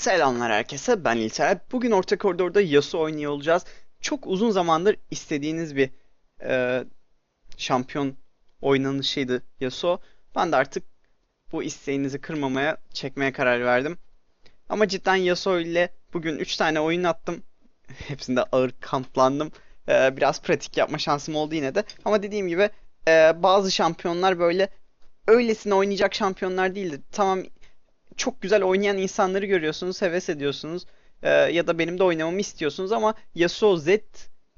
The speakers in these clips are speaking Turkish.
Selamlar herkese ben İlter. Bugün orta koridorda Yasuo oynuyor olacağız. Çok uzun zamandır istediğiniz bir e, şampiyon oynanışıydı Yasuo. Ben de artık bu isteğinizi kırmamaya, çekmeye karar verdim. Ama cidden Yasuo ile bugün 3 tane oyun attım. Hepsinde ağır kamplandım. E, biraz pratik yapma şansım oldu yine de. Ama dediğim gibi e, bazı şampiyonlar böyle öylesine oynayacak şampiyonlar değildi. Tamam çok güzel oynayan insanları görüyorsunuz, heves ediyorsunuz. Ee, ya da benim de oynamamı istiyorsunuz ama Yasuo Z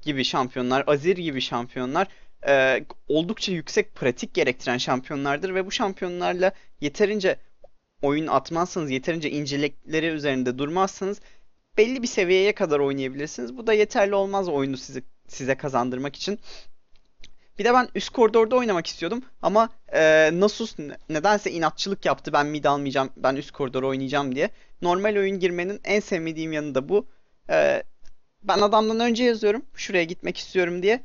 gibi şampiyonlar, Azir gibi şampiyonlar e, oldukça yüksek pratik gerektiren şampiyonlardır ve bu şampiyonlarla yeterince oyun atmazsanız, yeterince incelikleri üzerinde durmazsanız belli bir seviyeye kadar oynayabilirsiniz. Bu da yeterli olmaz oyunu sizi, size kazandırmak için. Bir de ben üst koridorda oynamak istiyordum ama e, Nasus ne- nedense inatçılık yaptı. Ben mid almayacağım, ben üst koridora oynayacağım diye. Normal oyun girmenin en sevmediğim yanı da bu. E, ben adamdan önce yazıyorum, şuraya gitmek istiyorum diye.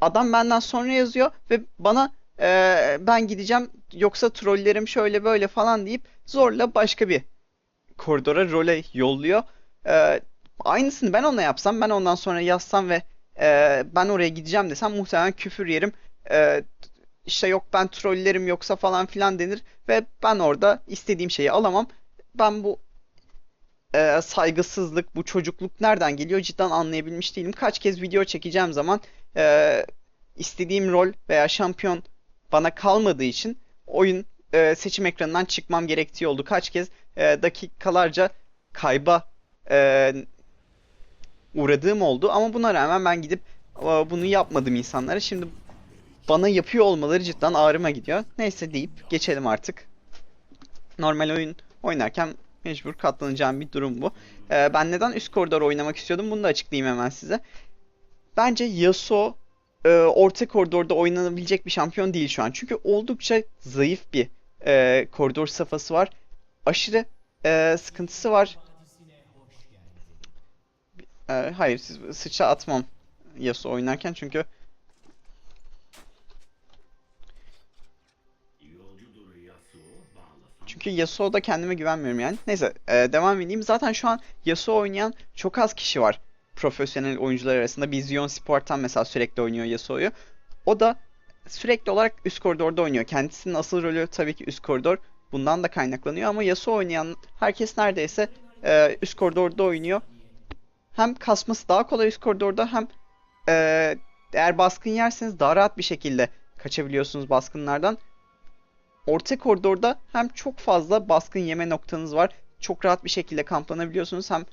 Adam benden sonra yazıyor ve bana e, ben gideceğim yoksa trollerim şöyle böyle falan deyip zorla başka bir koridora role yolluyor. E, aynısını ben ona yapsam, ben ondan sonra yazsam ve e, ben oraya gideceğim desem muhtemelen küfür yerim. E, işte yok ben trollerim yoksa falan filan denir ve ben orada istediğim şeyi alamam. Ben bu e, saygısızlık, bu çocukluk nereden geliyor cidden anlayabilmiş değilim. Kaç kez video çekeceğim zaman e, istediğim rol veya şampiyon bana kalmadığı için oyun e, seçim ekranından çıkmam gerektiği oldu. Kaç kez e, dakikalarca kayba e, uğradığım oldu ama buna rağmen ben gidip bunu yapmadım insanlara. Şimdi bana yapıyor olmaları cidden ağrıma gidiyor. Neyse deyip geçelim artık. Normal oyun oynarken mecbur katlanacağım bir durum bu. Ee, ben neden üst koridor oynamak istiyordum bunu da açıklayayım hemen size. Bence Yasuo e, orta koridorda oynanabilecek bir şampiyon değil şu an. Çünkü oldukça zayıf bir e, koridor safhası var. Aşırı e, sıkıntısı var. E, hayır siz sıçra atmam Yasuo oynarken çünkü Çünkü Yasuo'da kendime güvenmiyorum yani. Neyse e, devam edeyim. Zaten şu an Yasuo oynayan çok az kişi var. Profesyonel oyuncular arasında. Bizyon Sport'tan mesela sürekli oynuyor Yasuo'yu. O da sürekli olarak üst koridorda oynuyor. Kendisinin asıl rolü tabii ki üst koridor. Bundan da kaynaklanıyor ama Yasuo oynayan herkes neredeyse e, üst koridorda oynuyor. Hem kasması daha kolay üst koridorda hem e, eğer baskın yerseniz daha rahat bir şekilde kaçabiliyorsunuz baskınlardan. Orta koridorda hem çok fazla baskın yeme noktanız var. Çok rahat bir şekilde kamplanabiliyorsunuz. Hem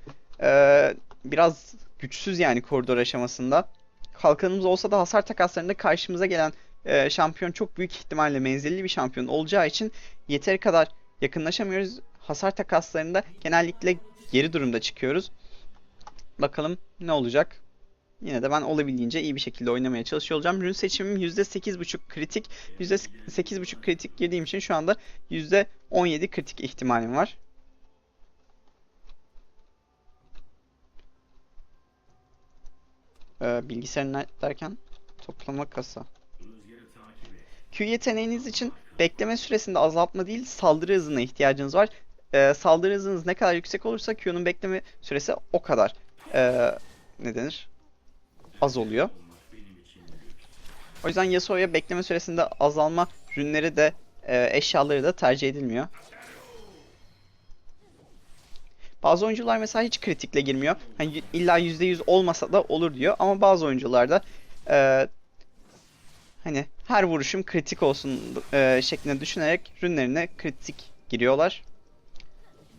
e, biraz güçsüz yani koridor aşamasında. Kalkanımız olsa da hasar takaslarında karşımıza gelen e, şampiyon çok büyük ihtimalle menzilli bir şampiyon olacağı için yeteri kadar yakınlaşamıyoruz. Hasar takaslarında genellikle geri durumda çıkıyoruz. Bakalım ne olacak. Yine de ben olabildiğince iyi bir şekilde oynamaya çalışıyor olacağım. Rün seçimim %8.5 kritik. %8.5 kritik girdiğim için şu anda %17 kritik ihtimalim var. Ee, bilgisayar ne- derken toplama kasa. Q yeteneğiniz için bekleme süresinde azaltma değil saldırı hızına ihtiyacınız var. Ee, saldırı hızınız ne kadar yüksek olursa Q'nun bekleme süresi o kadar ee, ne denir? Az oluyor. O yüzden Yasuo'ya bekleme süresinde azalma rünleri de e, eşyaları da tercih edilmiyor. Bazı oyuncular mesela hiç kritikle girmiyor. Hani illa %100 olmasa da olur diyor ama bazı oyuncular da e, hani her vuruşum kritik olsun e, şeklinde düşünerek rünlerine kritik giriyorlar.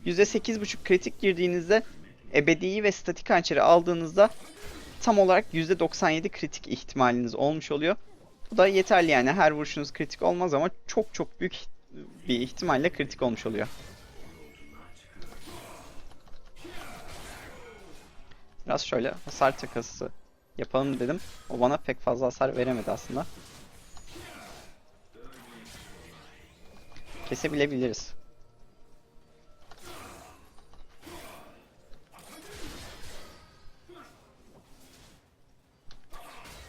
%8.5 kritik girdiğinizde ebedi ve statik hançeri aldığınızda tam olarak %97 kritik ihtimaliniz olmuş oluyor. Bu da yeterli yani her vuruşunuz kritik olmaz ama çok çok büyük bir ihtimalle kritik olmuş oluyor. Biraz şöyle hasar takası yapalım dedim. O bana pek fazla hasar veremedi aslında. Kesebilebiliriz.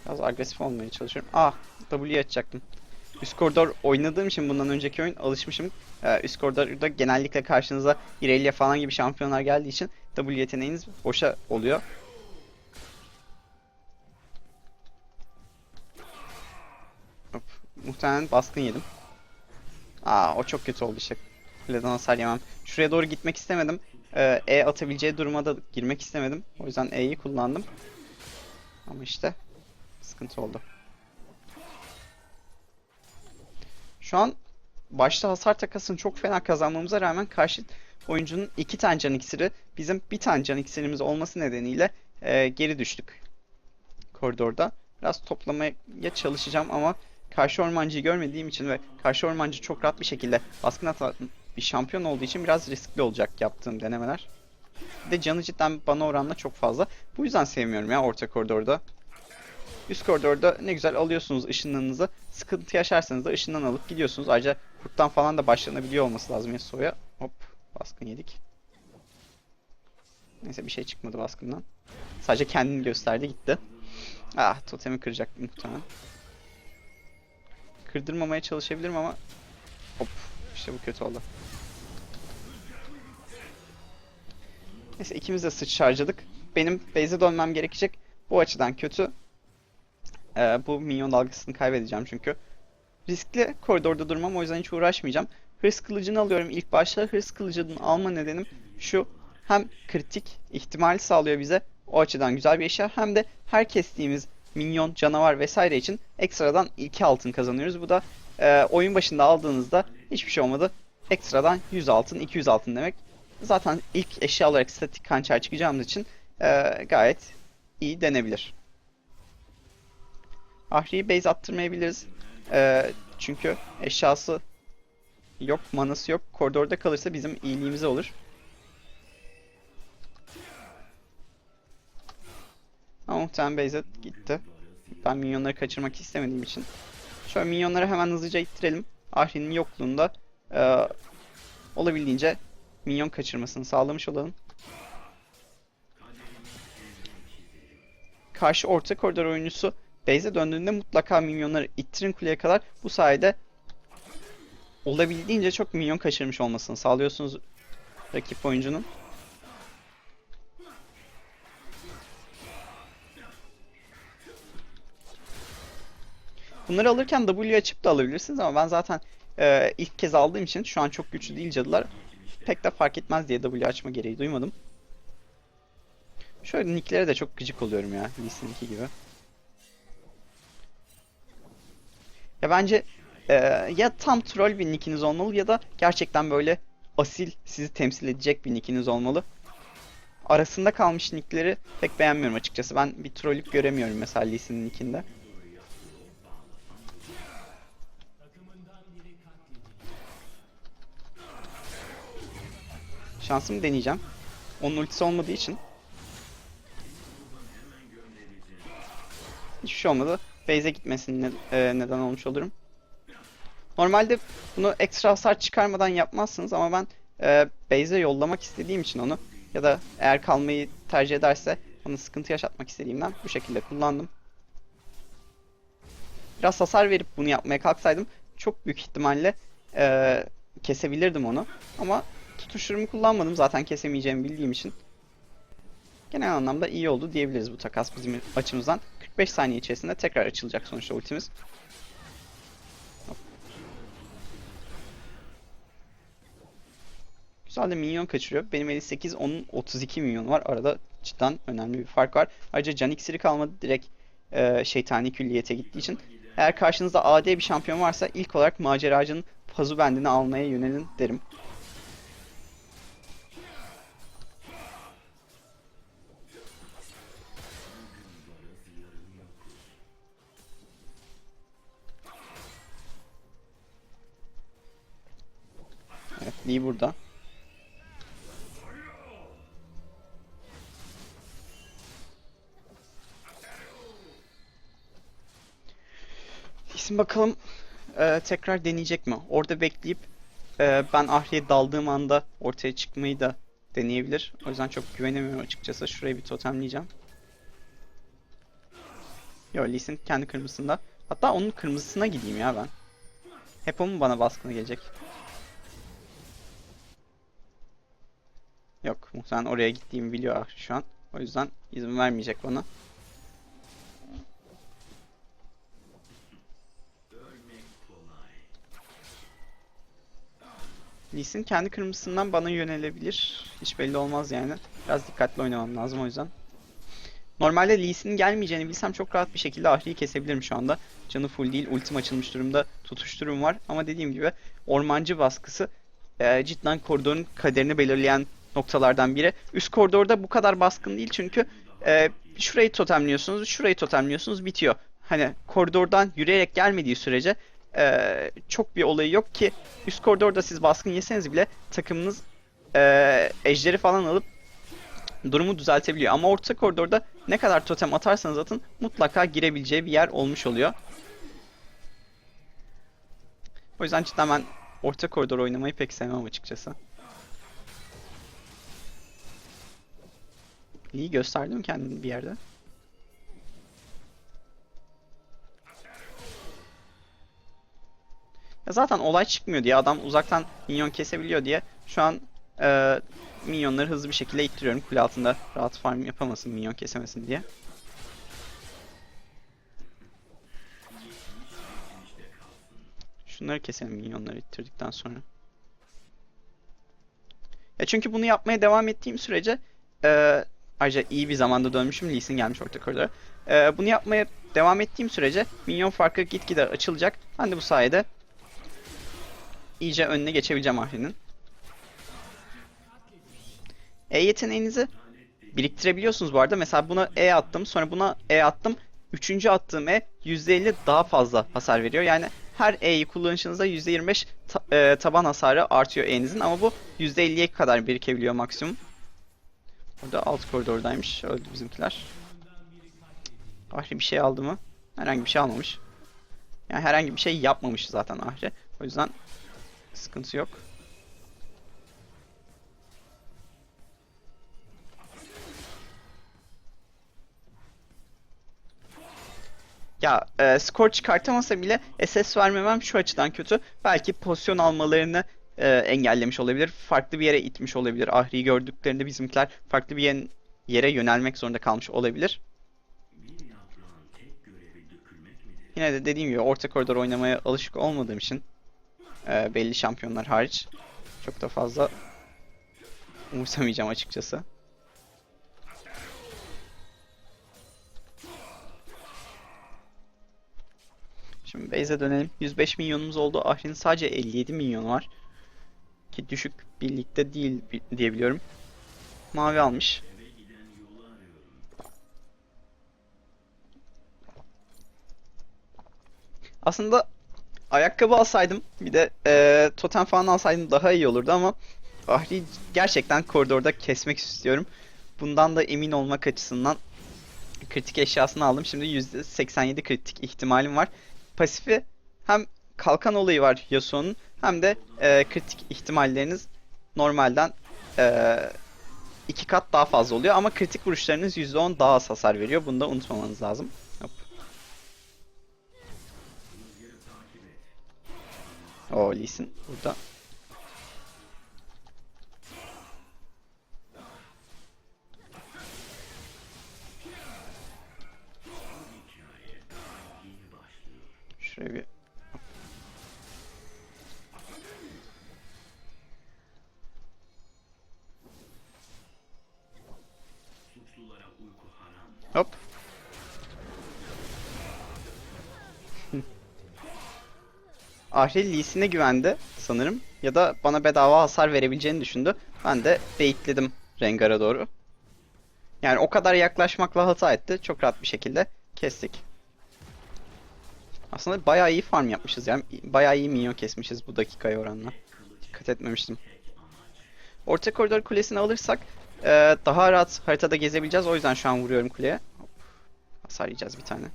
Biraz agresif olmaya çalışıyorum. Ah, W açacaktım. üst koridor oynadığım için bundan önceki oyun alışmışım. Ee, üst koridorda genellikle karşınıza Irelia falan gibi şampiyonlar geldiği için W yeteneğiniz boşa oluyor. Hop, muhtemelen baskın yedim. Aa o çok kötü oldu işte. Kuleden hasar yemem. Şuraya doğru gitmek istemedim. Ee, E atabileceği duruma da girmek istemedim. O yüzden E'yi kullandım. Ama işte sıkıntı oldu. Şu an başta hasar takasını çok fena kazanmamıza rağmen karşı oyuncunun iki tane can iksiri bizim bir tane can iksirimiz olması nedeniyle e, geri düştük koridorda. Biraz toplamaya çalışacağım ama karşı ormancıyı görmediğim için ve karşı ormancı çok rahat bir şekilde baskın atan bir şampiyon olduğu için biraz riskli olacak yaptığım denemeler. Bir de canı cidden bana oranla çok fazla. Bu yüzden sevmiyorum ya orta koridorda. Üst koridorda ne güzel alıyorsunuz ışınlarınızı. Sıkıntı yaşarsanız da ışından alıp gidiyorsunuz. Ayrıca kurttan falan da başlanabiliyor olması lazım Yasuo'ya. Hop baskın yedik. Neyse bir şey çıkmadı baskından. Sadece kendini gösterdi gitti. Ah totemi kıracaktım muhtemelen. Kırdırmamaya çalışabilirim ama hop işte bu kötü oldu. Neyse ikimiz de sıç harcadık. Benim base'e dönmem gerekecek. Bu açıdan kötü. Ee, bu minyon dalgasını kaybedeceğim çünkü. Riskli koridorda durmam o yüzden hiç uğraşmayacağım. Hırs kılıcını alıyorum ilk başta. Hırs kılıcını alma nedenim şu. Hem kritik ihtimali sağlıyor bize. O açıdan güzel bir eşya. Hem de her kestiğimiz minyon, canavar vesaire için ekstradan 2 altın kazanıyoruz. Bu da e, oyun başında aldığınızda hiçbir şey olmadı. Ekstradan 100 altın, 200 altın demek. Zaten ilk eşya olarak statik hançer çıkacağımız için e, gayet iyi denebilir. Ahri'yi base attırmayabiliriz. E, çünkü eşyası yok, manası yok. Koridorda kalırsa bizim iyiliğimize olur. Ama muhtemelen base'e gitti. Ben minyonları kaçırmak istemediğim için. Şöyle minyonları hemen hızlıca ittirelim. Ahri'nin yokluğunda e, olabildiğince minyon kaçırmasını sağlamış olalım. Karşı orta koridor oyuncusu base'e döndüğünde mutlaka minyonları ittirin kuleye kadar. Bu sayede olabildiğince çok minyon kaçırmış olmasını sağlıyorsunuz rakip oyuncunun. Bunları alırken W açıp da alabilirsiniz ama ben zaten e, ilk kez aldığım için şu an çok güçlü değil cadılar. Pek de fark etmez diye W açma gereği duymadım. Şöyle nicklere de çok gıcık oluyorum ya. Lee gibi. Ya bence e, ya tam troll bir nickiniz olmalı ya da gerçekten böyle asil sizi temsil edecek bir nickiniz olmalı. Arasında kalmış nickleri pek beğenmiyorum açıkçası. Ben bir trollük göremiyorum mesela Lee Sin'in nickinde. Şansımı deneyeceğim. Onun ultisi olmadığı için. Hiçbir şey olmadı. Base'e gitmesine e, neden olmuş olurum. Normalde bunu ekstra hasar çıkarmadan yapmazsınız ama ben e, base'e yollamak istediğim için onu ya da eğer kalmayı tercih ederse ona sıkıntı yaşatmak istediğimden bu şekilde kullandım. Biraz hasar verip bunu yapmaya kalksaydım çok büyük ihtimalle e, kesebilirdim onu. Ama tutuşturumu kullanmadım zaten kesemeyeceğimi bildiğim için. Genel anlamda iyi oldu diyebiliriz bu takas bizim açımızdan. 45 saniye içerisinde tekrar açılacak sonuçta ultimiz. Güzel de minyon kaçırıyor. Benim 58, onun 32 milyon var. Arada cidden önemli bir fark var. Ayrıca can iksiri kalmadı. Direkt e, şeytani külliyete gittiği için. Eğer karşınızda AD bir şampiyon varsa ilk olarak maceracının pazu bendini almaya yönelin derim. Lee burada. İsim bakalım e, tekrar deneyecek mi? Orada bekleyip e, ben Ahri'ye daldığım anda ortaya çıkmayı da deneyebilir. O yüzden çok güvenemiyorum açıkçası. Şurayı bir totemleyeceğim. Yo Lee kendi kırmızısında. Hatta onun kırmızısına gideyim ya ben. Hep o mu bana baskına gelecek? Yok muhtemelen oraya gittiğimi biliyor şu an. O yüzden izin vermeyecek bana. Lee Sin kendi kırmızısından bana yönelebilir. Hiç belli olmaz yani. Biraz dikkatli oynamam lazım o yüzden. Normalde Lee Sin'in gelmeyeceğini bilsem çok rahat bir şekilde Ahri'yi kesebilirim şu anda. Canı full değil, ultim açılmış durumda, tutuş durum var. Ama dediğim gibi ormancı baskısı e, cidden koridorun kaderini belirleyen noktalardan biri. Üst koridorda bu kadar baskın değil çünkü e, şurayı totemliyorsunuz, şurayı totemliyorsunuz, bitiyor. Hani koridordan yürüyerek gelmediği sürece e, çok bir olayı yok ki üst koridorda siz baskın yeseniz bile takımınız e, ejderi falan alıp durumu düzeltebiliyor. Ama orta koridorda ne kadar totem atarsanız atın mutlaka girebileceği bir yer olmuş oluyor. O yüzden cidden ben orta koridor oynamayı pek sevmem açıkçası. İyi gösterdim kendini bir yerde. Ya zaten olay çıkmıyor diye adam uzaktan minyon kesebiliyor diye şu an e, minyonları hızlı bir şekilde ittiriyorum. Kule altında rahat farm yapamasın minyon kesemesin diye. Şunları keselim minyonları ittirdikten sonra. Ya çünkü bunu yapmaya devam ettiğim sürece e, ayrıca iyi bir zamanda dönmüşüm. Lee Sin gelmiş orta koridora. E, bunu yapmaya devam ettiğim sürece minyon farkı gitgide açılacak. Ben de bu sayede iyice önüne geçebileceğim Ahri'nin. E yeteneğinizi biriktirebiliyorsunuz bu arada. Mesela buna E attım, sonra buna E attım. Üçüncü attığım E %50 daha fazla hasar veriyor. Yani her E'yi kullanışınızda %25 ta- e, taban hasarı artıyor E'nizin ama bu %50'ye kadar birikebiliyor maksimum. Burada alt koridordaymış. Öldü bizimkiler. Ahri bir şey aldı mı? Herhangi bir şey almamış. Yani herhangi bir şey yapmamış zaten Ahri. O yüzden sıkıntı yok. Ya e, skor çıkartamasa bile SS vermemem şu açıdan kötü. Belki pozisyon almalarını e, engellemiş olabilir. Farklı bir yere itmiş olabilir. Ahri'yi gördüklerinde bizimkiler farklı bir yere yönelmek zorunda kalmış olabilir. Yine de dediğim gibi orta koridor oynamaya alışık olmadığım için e, belli şampiyonlar hariç çok da fazla umursamayacağım açıkçası. Şimdi base'e dönelim. 105 milyonumuz oldu. Ahri'nin sadece 57 milyonu var. Ki düşük birlikte değil bi- diyebiliyorum. Mavi almış. Aslında ayakkabı alsaydım bir de eee, totem falan alsaydım daha iyi olurdu ama Ahri'yi gerçekten koridorda kesmek istiyorum. Bundan da emin olmak açısından kritik eşyasını aldım. Şimdi %87 kritik ihtimalim var. Pasifi hem kalkan olayı var Yasuo'nun hem de eee, kritik ihtimalleriniz normalden eee, iki kat daha fazla oluyor ama kritik vuruşlarınız %10 daha az hasar veriyor. Bunu da unutmamanız lazım. Hop. O Lee Sin burada. Ahri Lee Sin'e güvendi sanırım. Ya da bana bedava hasar verebileceğini düşündü. Ben de baitledim Rengar'a doğru. Yani o kadar yaklaşmakla hata etti. Çok rahat bir şekilde kestik. Aslında bayağı iyi farm yapmışız yani. Bayağı iyi minyon kesmişiz bu dakikaya oranla. Dikkat etmemiştim. Orta koridor kulesini alırsak e, daha rahat haritada gezebileceğiz. O yüzden şu an vuruyorum kuleye. Hop. Hasar yiyeceğiz bir tane.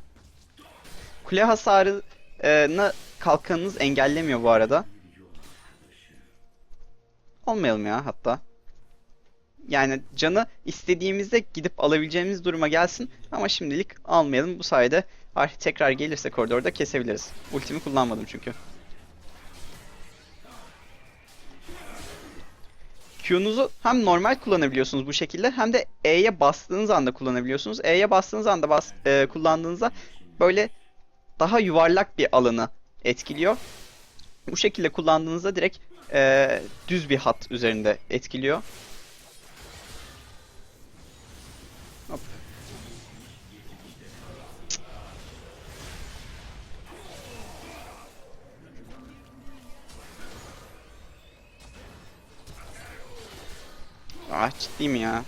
Kule hasarını kalkanınız engellemiyor bu arada. Olmayalım ya hatta. Yani canı istediğimizde gidip alabileceğimiz duruma gelsin ama şimdilik almayalım. Bu sayede tekrar gelirse koridorda kesebiliriz. Ultimi kullanmadım çünkü. Q'nuzu hem normal kullanabiliyorsunuz bu şekilde hem de E'ye bastığınız anda kullanabiliyorsunuz. E'ye bastığınız anda bas, e, kullandığınızda böyle daha yuvarlak bir alanı etkiliyor. Bu şekilde kullandığınızda direkt e, düz bir hat üzerinde etkiliyor. Hop. Ah ciddi mi ya?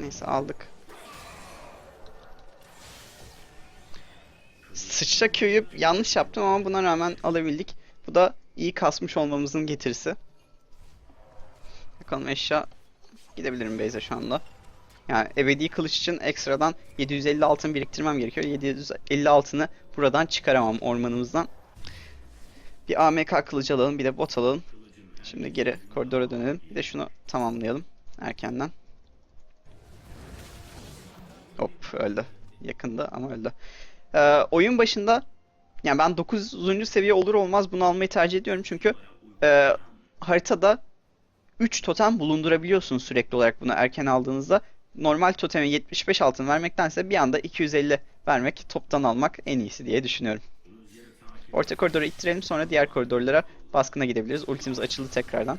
Neyse aldık. Sıçra köyü yanlış yaptım ama buna rağmen alabildik. Bu da iyi kasmış olmamızın getirisi. Bakalım eşya gidebilirim base'e şu anda. Yani ebedi kılıç için ekstradan 750 altın biriktirmem gerekiyor. 750 altını buradan çıkaramam ormanımızdan. Bir AMK kılıcı alalım, bir de bot alalım. Şimdi geri koridora dönelim. Bir de şunu tamamlayalım erkenden. Hop öldü. Yakında ama öldü. Ee, oyun başında yani ben 9. seviye olur olmaz bunu almayı tercih ediyorum çünkü e, haritada 3 totem bulundurabiliyorsunuz sürekli olarak bunu erken aldığınızda. Normal toteme 75 altın vermektense bir anda 250 vermek, toptan almak en iyisi diye düşünüyorum. Orta koridoru ittirelim sonra diğer koridorlara baskına gidebiliriz. Ultimiz açıldı tekrardan.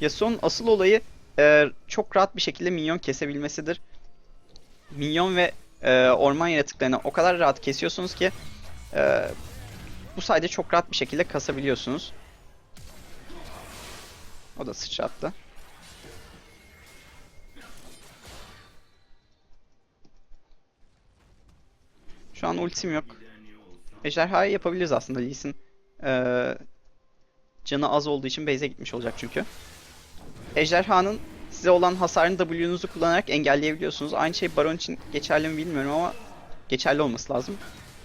Yasuo'nun asıl olayı e, çok rahat bir şekilde minyon kesebilmesidir. Minyon ve e, orman yaratıklarını o kadar rahat kesiyorsunuz ki e, bu sayede çok rahat bir şekilde kasabiliyorsunuz. O da sıçrattı. Şu an ultim yok. Ejderhayı yapabiliriz aslında Lee. Ee, canı az olduğu için base'e gitmiş olacak çünkü. Ejderhanın size olan hasarını W'nuzu kullanarak engelleyebiliyorsunuz. Aynı şey Baron için geçerli mi bilmiyorum ama geçerli olması lazım.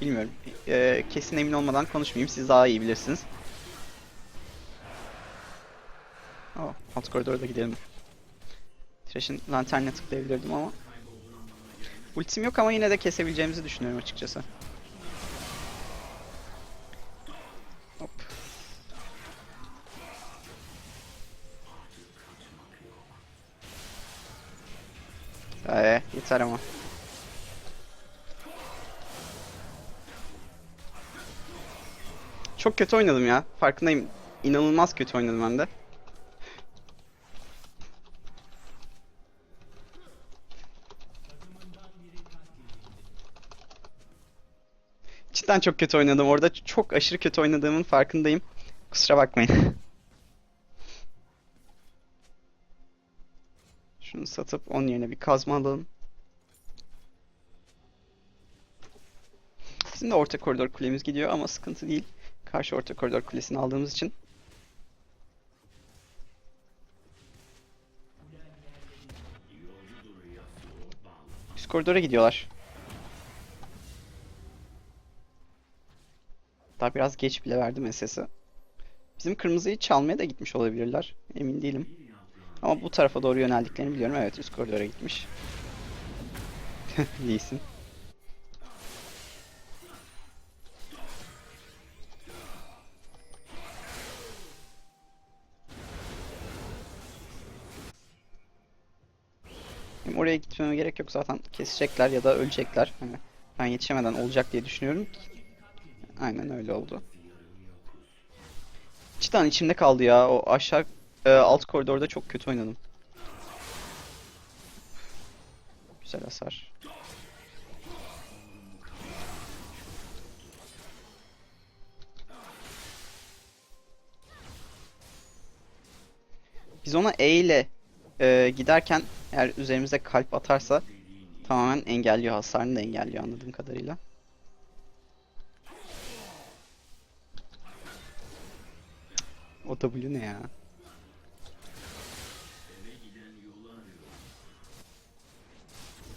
Bilmiyorum. Ee, kesin emin olmadan konuşmayayım. Siz daha iyi bilirsiniz. Oh, alt koridora da gidelim. Thresh'in lanternine tıklayabilirdim ama. Ultim yok ama yine de kesebileceğimizi düşünüyorum açıkçası. Ee, yeter ama. Çok kötü oynadım ya. Farkındayım. İnanılmaz kötü oynadım hem de. Cidden çok kötü oynadım. Orada çok aşırı kötü oynadığımın farkındayım. Kusura bakmayın. Şunu satıp onun yerine bir kazma alalım. Bizim de orta koridor kulemiz gidiyor ama sıkıntı değil. Karşı orta koridor kulesini aldığımız için. Üst koridora gidiyorlar. Daha biraz geç bile verdim SS'i. Bizim kırmızıyı çalmaya da gitmiş olabilirler. Emin değilim. Ama bu tarafa doğru yöneldiklerini biliyorum. Evet üst koridora gitmiş. Lee Sin. Benim oraya gitmeme gerek yok zaten kesecekler ya da ölecekler. Hani ben yetişemeden olacak diye düşünüyorum. Aynen öyle oldu. Cidden içimde kaldı ya. O aşağı e, alt koridorda çok kötü oynadım. Güzel hasar. Biz ona E ile e, giderken eğer üzerimize kalp atarsa tamamen engelliyor hasarını da engelliyor anladığım kadarıyla. O W ne ya?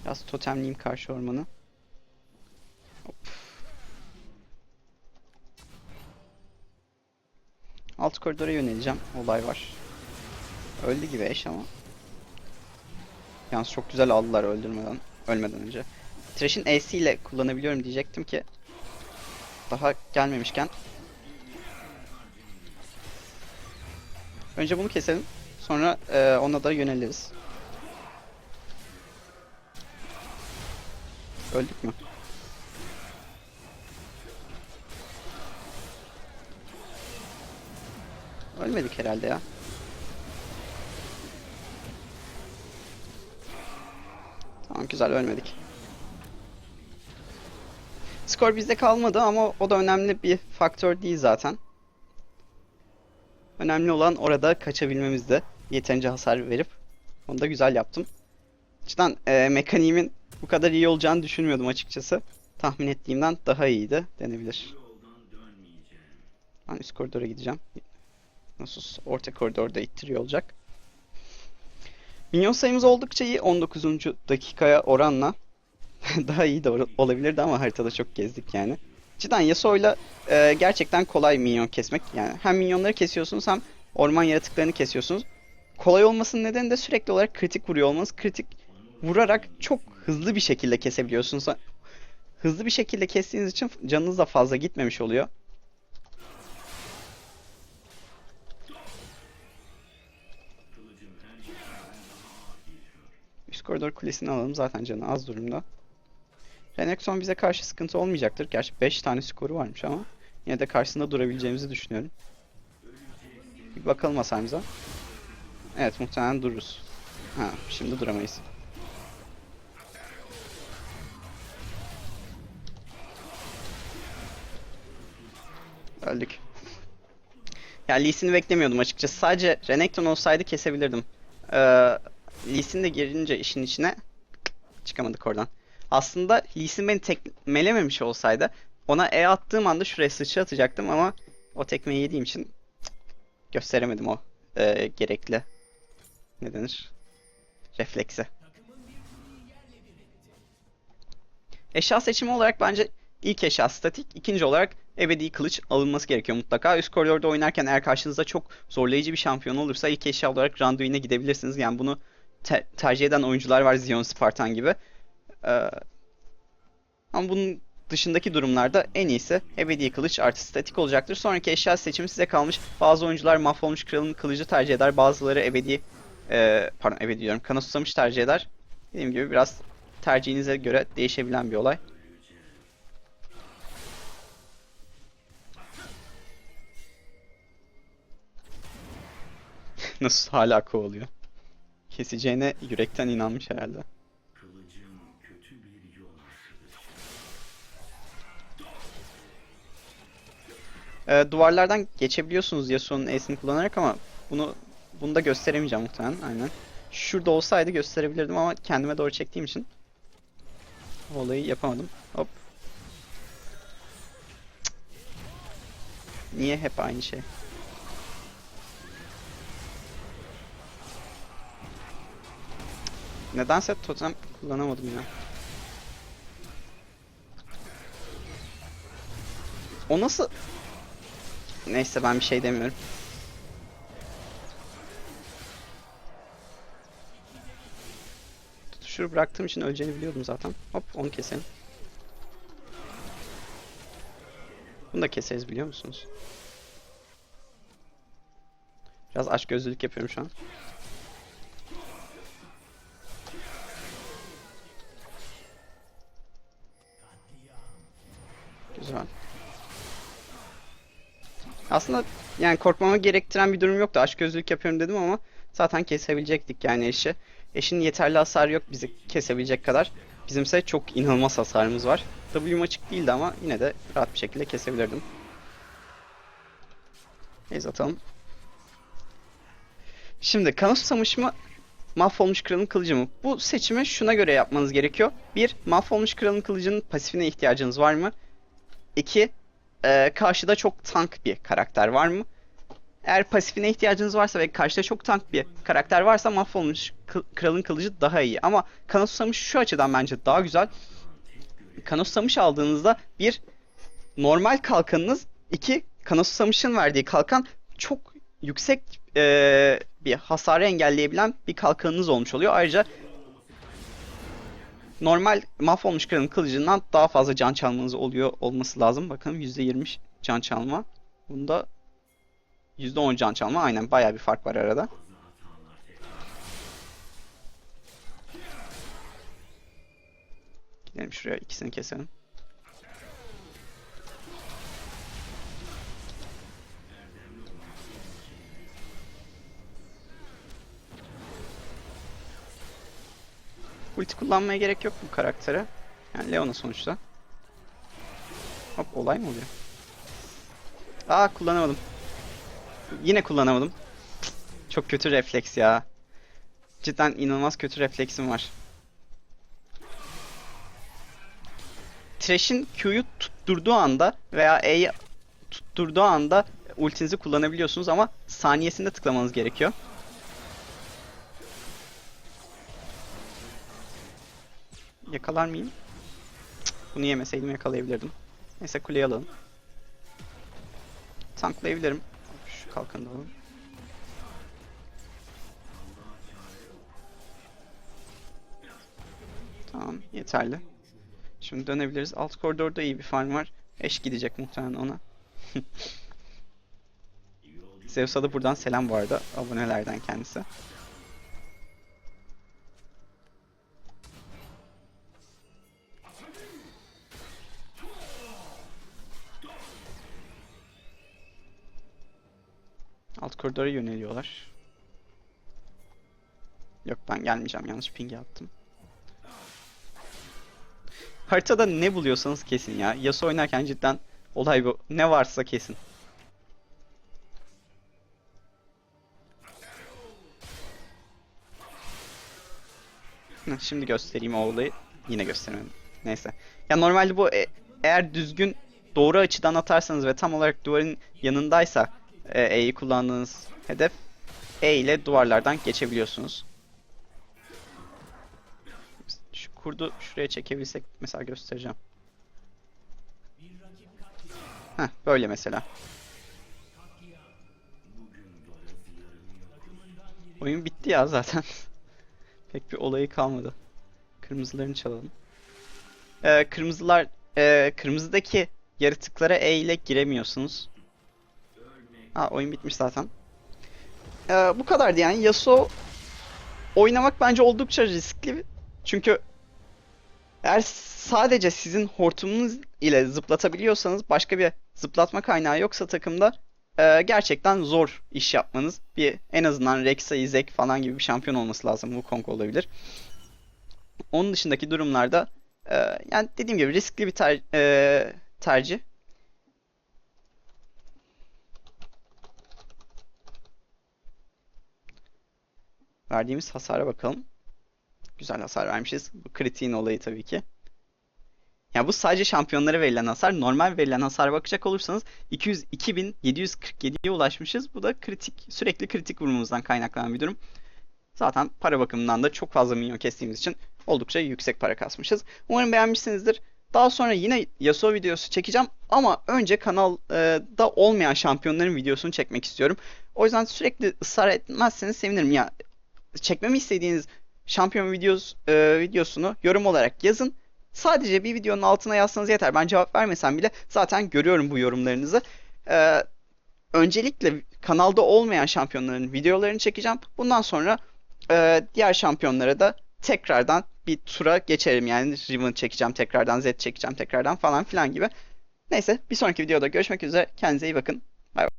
Biraz totemliyim karşı ormanı. Hop. Alt koridora yöneleceğim. Olay var. Öldü gibi eş ama. Yalnız çok güzel aldılar öldürmeden, ölmeden önce. Thresh'in E'si ile kullanabiliyorum diyecektim ki daha gelmemişken. Önce bunu keselim. Sonra e, ona da yöneliriz. Öldük mü? Ölmedik herhalde ya. Tamam güzel ölmedik. Skor bizde kalmadı ama o da önemli bir faktör değil zaten. Önemli olan orada kaçabilmemizdi. Yeterince hasar verip. Onu da güzel yaptım. Cidden e, mekaniğimin bu kadar iyi olacağını düşünmüyordum açıkçası. Tahmin ettiğimden daha iyiydi denebilir. Ben üst koridora gideceğim. Nasus orta koridorda ittiriyor olacak. Minyon sayımız oldukça iyi. 19. dakikaya oranla. Daha iyi de ol- olabilirdi ama haritada çok gezdik yani. Cidden Yasuo'yla e, gerçekten kolay minyon kesmek. Yani hem minyonları kesiyorsunuz hem orman yaratıklarını kesiyorsunuz. Kolay olmasının nedeni de sürekli olarak kritik vuruyor olmanız. Kritik vurarak çok hızlı bir şekilde kesebiliyorsunuz. Hızlı bir şekilde kestiğiniz için canınız da fazla gitmemiş oluyor. Üst koridor kulesini alalım. Zaten canı az durumda. Renekton bize karşı sıkıntı olmayacaktır. Gerçi 5 tane skoru varmış ama yine de karşısında durabileceğimizi düşünüyorum. Bir bakalım hasarımıza. Evet muhtemelen dururuz. Ha şimdi duramayız. Öldük. Ya Lee beklemiyordum açıkçası. Sadece Renekton olsaydı kesebilirdim. Ee, Lee de girince işin içine çıkamadık oradan. Aslında Lee Sin beni tekmelememiş olsaydı ona E attığım anda şuraya sıçra atacaktım ama o tekmeyi yediğim için gösteremedim o e, gerekli ne denir? Refleksi. Eşya seçimi olarak bence ilk eşya statik, ikinci olarak ebedi kılıç alınması gerekiyor mutlaka. Üst koridorda oynarken eğer karşınızda çok zorlayıcı bir şampiyon olursa ilk eşya olarak Randuin'e gidebilirsiniz. Yani bunu te- tercih eden oyuncular var Zion Spartan gibi. Ee, ama bunun dışındaki durumlarda en iyisi ebedi kılıç artı statik olacaktır. Sonraki eşya seçimi size kalmış. Bazı oyuncular mahvolmuş kralın kılıcı tercih eder. Bazıları ebedi e, pardon ebedi diyorum. Kana susamış tercih eder. Dediğim gibi biraz tercihinize göre değişebilen bir olay. Nasıl hala kovalıyor? Keseceğine yürekten inanmış herhalde. Ee, duvarlardan geçebiliyorsunuz Yasuo'nun E'sini kullanarak ama bunu bunu da gösteremeyeceğim muhtemelen. Aynen. Şurada olsaydı gösterebilirdim ama kendime doğru çektiğim için olayı yapamadım. Hop. Niye hep aynı şey? Nedense totem kullanamadım ya. O nasıl? Neyse ben bir şey demiyorum. Tutuşuru bıraktığım için öleceğini biliyordum zaten. Hop onu keselim. Bunu da keseriz biliyor musunuz? Biraz aç gözlülük yapıyorum şu an. Aslında yani korkmamı gerektiren bir durum yoktu. Açgözlülük yapıyorum dedim ama zaten kesebilecektik yani eşi. Eşin yeterli hasarı yok bizi kesebilecek kadar. Bizimse çok inanılmaz hasarımız var. W'm açık değildi ama yine de rahat bir şekilde kesebilirdim. Neyse atalım. Şimdi kanı susamış mı? Mahvolmuş kralın kılıcı mı? Bu seçimi şuna göre yapmanız gerekiyor. Bir, mahvolmuş kralın kılıcının pasifine ihtiyacınız var mı? İki, e, karşıda çok tank bir karakter var mı? Eğer pasifine ihtiyacınız varsa ve karşıda çok tank bir karakter varsa mahvolmuş kralın kılıcı daha iyi. Ama kana susamış şu açıdan bence daha güzel. Kana susamış aldığınızda bir normal kalkanınız, iki kana susamışın verdiği kalkan çok yüksek e, bir hasarı engelleyebilen bir kalkanınız olmuş oluyor. Ayrıca normal mahvolmuş kralın kılıcından daha fazla can çalmanız oluyor olması lazım. Bakın %20 can çalma. Bunda %10 can çalma. Aynen bayağı bir fark var arada. Gidelim şuraya ikisini keselim. Ulti kullanmaya gerek yok bu karaktere. Yani Leona sonuçta. Hop olay mı oluyor? Aa kullanamadım. Yine kullanamadım. Çok kötü refleks ya. Cidden inanılmaz kötü refleksim var. Thresh'in Q'yu tutturduğu anda veya E'yi tutturduğu anda ultinizi kullanabiliyorsunuz ama saniyesinde tıklamanız gerekiyor. Yakalar mıyım? Bunu yemeseydim yakalayabilirdim. Neyse kuleyi alalım. Tanklayabilirim. Şu kalkanı alalım. Tamam yeterli. Şimdi dönebiliriz. Alt koridorda iyi bir farm var. Eş gidecek muhtemelen ona. Zeus'a da buradan selam arada. Abonelerden kendisi. Koridora yöneliyorlar. Yok ben gelmeyeceğim. Yanlış ping'e attım. Haritada ne buluyorsanız kesin ya. Yasuo oynarken cidden olay bu. Ne varsa kesin. Şimdi göstereyim o olayı. Yine gösteremedim. Neyse. Ya normalde bu e- eğer düzgün doğru açıdan atarsanız ve tam olarak duvarın yanındaysa e, E'yi kullandığınız hedef E ile duvarlardan geçebiliyorsunuz. Şu kurdu şuraya çekebilsek mesela göstereceğim. Heh, böyle mesela. Oyun bitti ya zaten. Pek bir olayı kalmadı. Kırmızılarını çalalım. Ee, kırmızılar, e, kırmızıdaki yaratıklara E ile giremiyorsunuz. Ha oyun bitmiş zaten. Ee, bu kadardı yani. Yasuo oynamak bence oldukça riskli. Çünkü eğer sadece sizin hortumunuz ile zıplatabiliyorsanız başka bir zıplatma kaynağı yoksa takımda e, gerçekten zor iş yapmanız. Bir en azından Rek'Sai, Zek falan gibi bir şampiyon olması lazım. Wukong olabilir. Onun dışındaki durumlarda e, yani dediğim gibi riskli bir ter- e, tercih. Verdiğimiz hasara bakalım. Güzel hasar vermişiz. Bu kritiğin olayı tabii ki. Ya bu sadece şampiyonlara verilen hasar. Normal verilen hasara bakacak olursanız 200 2747'ye ulaşmışız. Bu da kritik sürekli kritik vurmamızdan kaynaklanan bir durum. Zaten para bakımından da çok fazla minyon kestiğimiz için oldukça yüksek para kasmışız. Umarım beğenmişsinizdir. Daha sonra yine Yasuo videosu çekeceğim ama önce kanalda olmayan şampiyonların videosunu çekmek istiyorum. O yüzden sürekli ısrar etmezseniz sevinirim. Ya çekmemi istediğiniz şampiyon videos, e, videosunu yorum olarak yazın. Sadece bir videonun altına yazsanız yeter. Ben cevap vermesem bile zaten görüyorum bu yorumlarınızı. Ee, öncelikle kanalda olmayan şampiyonların videolarını çekeceğim. Bundan sonra e, diğer şampiyonlara da tekrardan bir tura geçerim. Yani Riven çekeceğim tekrardan, Zed çekeceğim tekrardan falan filan gibi. Neyse bir sonraki videoda görüşmek üzere. Kendinize iyi bakın.